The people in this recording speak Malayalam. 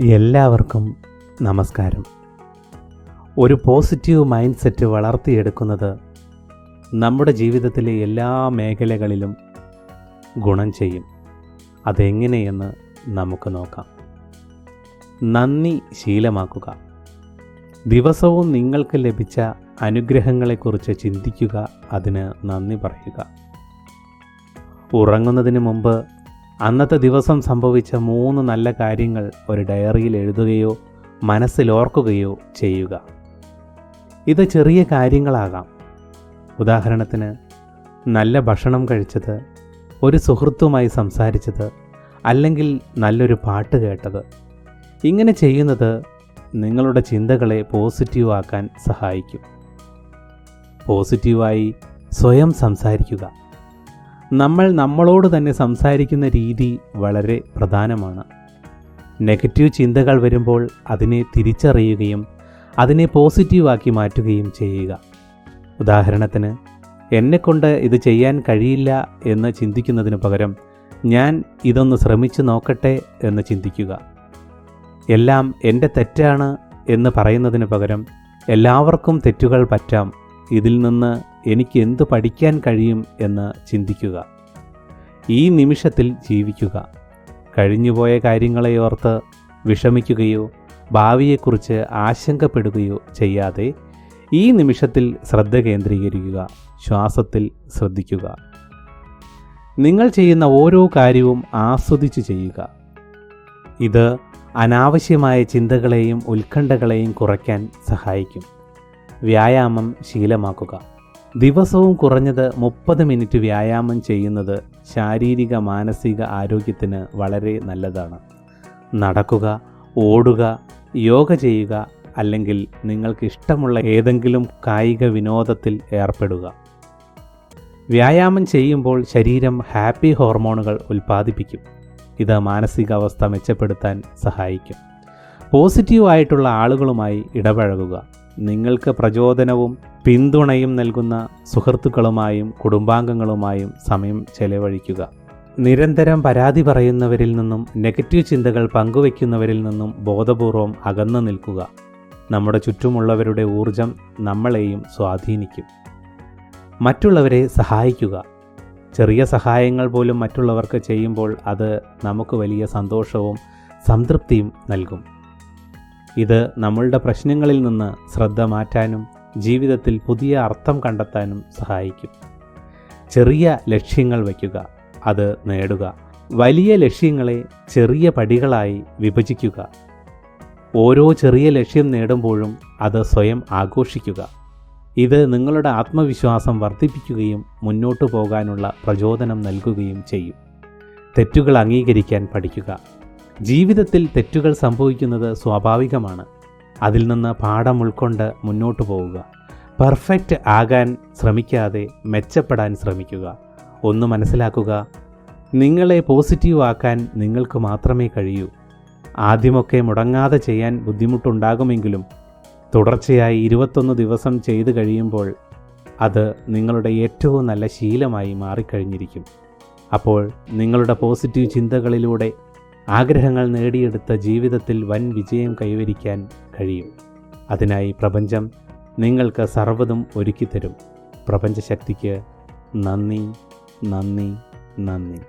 എല്ലാവർക്കും നമസ്കാരം. ഒരു പോസിറ്റീവ് മൈൻഡ് സെറ്റ് വളർത്തിയെടുക്കുന്നത് നമ്മുടെ ജീവിതത്തിലെ എല്ലാ മേഖലകളിലും ഗുണം ചെയ്യും. അതെങ്ങനെയെന്ന് നമുക്ക് നോക്കാം. നന്ദി ശീലമാക്കുക. ദിവസവും നിങ്ങൾക്ക് ലഭിച്ച അനുഗ്രഹങ്ങളെക്കുറിച്ച് ചിന്തിക്കുക അതിന് നന്ദി പറയുക. ഉറങ്ങുന്നതിന് മുമ്പ് അന്നത്തെ ദിവസം സംഭവിച്ച മൂന്ന് നല്ല കാര്യങ്ങൾ ഒരു ഡയറിയിൽ എഴുതുകയോ മനസ്സിലോർക്കുകയോ ചെയ്യുക. ഇത് ചെറിയ കാര്യങ്ങളാകാം. ഉദാഹരണത്തിന് നല്ല ഭക്ഷണം കഴിച്ചത് ഒരു സുഹൃത്തുമായി സംസാരിച്ചത് അല്ലെങ്കിൽ നല്ലൊരു പാട്ട് കേട്ടത്. ഇങ്ങനെ ചെയ്യുന്നത് നിങ്ങളുടെ ചിന്തകളെ പോസിറ്റീവ് ആക്കാൻ സഹായിക്കും. പോസിറ്റീവായി സ്വയം സംസാരിക്കുക. നമ്മൾ നമ്മളോട് തന്നെ സംസാരിക്കുന്ന രീതി വളരെ പ്രധാനമാണ്. നെഗറ്റീവ് ചിന്തകൾ വരുമ്പോൾ അതിനെ തിരിച്ചറിയുകയും അതിനെ പോസിറ്റീവാക്കി മാറ്റുകയും ചെയ്യുക. ഉദാഹരണത്തിന് എന്നെക്കൊണ്ട് ഇത് ചെയ്യാൻ കഴിയില്ല എന്ന് ചിന്തിക്കുന്നതിന് പകരം ഞാൻ ഇതൊന്ന് ശ്രമിച്ചു നോക്കട്ടെ എന്ന് ചിന്തിക്കുക. എല്ലാം എന്റെ തെറ്റാണ് എന്ന് പറയുന്നതിന് പകരം എല്ലാവർക്കും തെറ്റുകൾ പറ്റാം ഇതിൽ നിന്ന് എനിക്ക് എന്ത് പഠിക്കാൻ കഴിയും എന്ന് ചിന്തിക്കുക. ഈ നിമിഷത്തിൽ ജീവിക്കുക. കഴിഞ്ഞുപോയ കാര്യങ്ങളെ ഓർത്ത് വിഷമിക്കുകയോ ഭാവിയെക്കുറിച്ച് ആശങ്കപ്പെടുകയോ ചെയ്യാതെ ഈ നിമിഷത്തിൽ ശ്രദ്ധ കേന്ദ്രീകരിക്കുക. ശ്വാസത്തിൽ ശ്രദ്ധിക്കുക. നിങ്ങൾ ചെയ്യുന്ന ഓരോ കാര്യവും ആസ്വദിച്ച് ചെയ്യുക. ഇത് അനാവശ്യമായ ചിന്തകളെയും ഉത്കണ്ഠകളെയും കുറയ്ക്കാൻ സഹായിക്കും. വ്യായാമം ശീലമാക്കുക. ദിവസവും കുറഞ്ഞത് മുപ്പത് മിനിറ്റ് വ്യായാമം ചെയ്യുന്നത് ശാരീരിക മാനസിക ആരോഗ്യത്തിന് വളരെ നല്ലതാണ്. നടക്കുക ഓടുക യോഗ ചെയ്യുക അല്ലെങ്കിൽ നിങ്ങൾക്ക് ഇഷ്ടമുള്ള ഏതെങ്കിലും കായിക വിനോദത്തിൽ ഏർപ്പെടുക. വ്യായാമം ചെയ്യുമ്പോൾ ശരീരം ഹാപ്പി ഹോർമോണുകൾ ഉൽപ്പാദിപ്പിക്കും. ഇത് മാനസികാവസ്ഥ മെച്ചപ്പെടുത്താൻ സഹായിക്കും. പോസിറ്റീവായിട്ടുള്ള ആളുകളുമായി ഇടപഴകുക. നിങ്ങൾക്ക് പ്രചോദനവും പിന്തുണയും നൽകുന്ന സുഹൃത്തുക്കളുമായും കുടുംബാംഗങ്ങളുമായും സമയം ചെലവഴിക്കുക. നിരന്തരം പരാതി പറയുന്നവരിൽ നിന്നും നെഗറ്റീവ് ചിന്തകൾ പങ്കുവയ്ക്കുന്നവരിൽ നിന്നും ബോധപൂർവം അകന്നു നിൽക്കുക. നമ്മുടെ ചുറ്റുമുള്ളവരുടെ ഊർജം നമ്മളെയും സ്വാധീനിക്കും. മറ്റുള്ളവരെ സഹായിക്കുക. ചെറിയ സഹായങ്ങൾ പോലും മറ്റുള്ളവർക്ക് ചെയ്യുമ്പോൾ അത് നമുക്ക് വലിയ സന്തോഷവും സംതൃപ്തിയും നൽകും. ഇത് നമ്മളുടെ പ്രശ്നങ്ങളിൽ നിന്ന് ശ്രദ്ധ മാറ്റാനും ജീവിതത്തിൽ പുതിയ അർത്ഥം കണ്ടെത്താനും സഹായിക്കും. ചെറിയ ലക്ഷ്യങ്ങൾ വയ്ക്കുക അത് നേടുക. വലിയ ലക്ഷ്യങ്ങളെ ചെറിയ പടികളായി വിഭജിക്കുക. ഓരോ ചെറിയ ലക്ഷ്യം നേടുമ്പോഴും അത് സ്വയം ആഘോഷിക്കുക. ഇത് നിങ്ങളുടെ ആത്മവിശ്വാസം വർദ്ധിപ്പിക്കുകയും മുന്നോട്ടു പോകാനുള്ള പ്രചോദനം നൽകുകയും ചെയ്യും. തെറ്റുകൾ അംഗീകരിക്കാൻ പഠിക്കുക. ജീവിതത്തിൽ തെറ്റുകൾ സംഭവിക്കുന്നത് സ്വാഭാവികമാണ്. അതിൽ നിന്ന് പാഠം ഉൾക്കൊണ്ട് മുന്നോട്ട് പോവുക. പെർഫെക്റ്റ് ആകാൻ ശ്രമിക്കാതെ മെച്ചപ്പെടാൻ ശ്രമിക്കുക. ഒന്ന് മനസ്സിലാക്കുക. നിങ്ങളെ പോസിറ്റീവ് ആക്കാൻ നിങ്ങൾക്ക് മാത്രമേ കഴിയൂ. ആദ്യമൊക്കെ മുടങ്ങാതെ ചെയ്യാൻ ബുദ്ധിമുട്ടുണ്ടാകുമെങ്കിലും തുടർച്ചയായി ഇരുപത്തൊന്ന് ദിവസം ചെയ്തു കഴിയുമ്പോൾ അത് നിങ്ങളുടെ ഏറ്റവും നല്ല ശീലമായി മാറിക്കഴിഞ്ഞിരിക്കും. അപ്പോൾ നിങ്ങളുടെ പോസിറ്റീവ് ചിന്തകളിലൂടെ ആഗ്രഹങ്ങൾ നേടിയെടുത്ത ജീവിതത്തിൽ വൻ വിജയം കൈവരിക്കാൻ കഴിയും. അതിനായി പ്രപഞ്ചം നിങ്ങൾക്ക് സർവതും ഒരുക്കിത്തരും. പ്രപഞ്ചശക്തിക്ക് നന്ദി നന്ദി നന്ദി.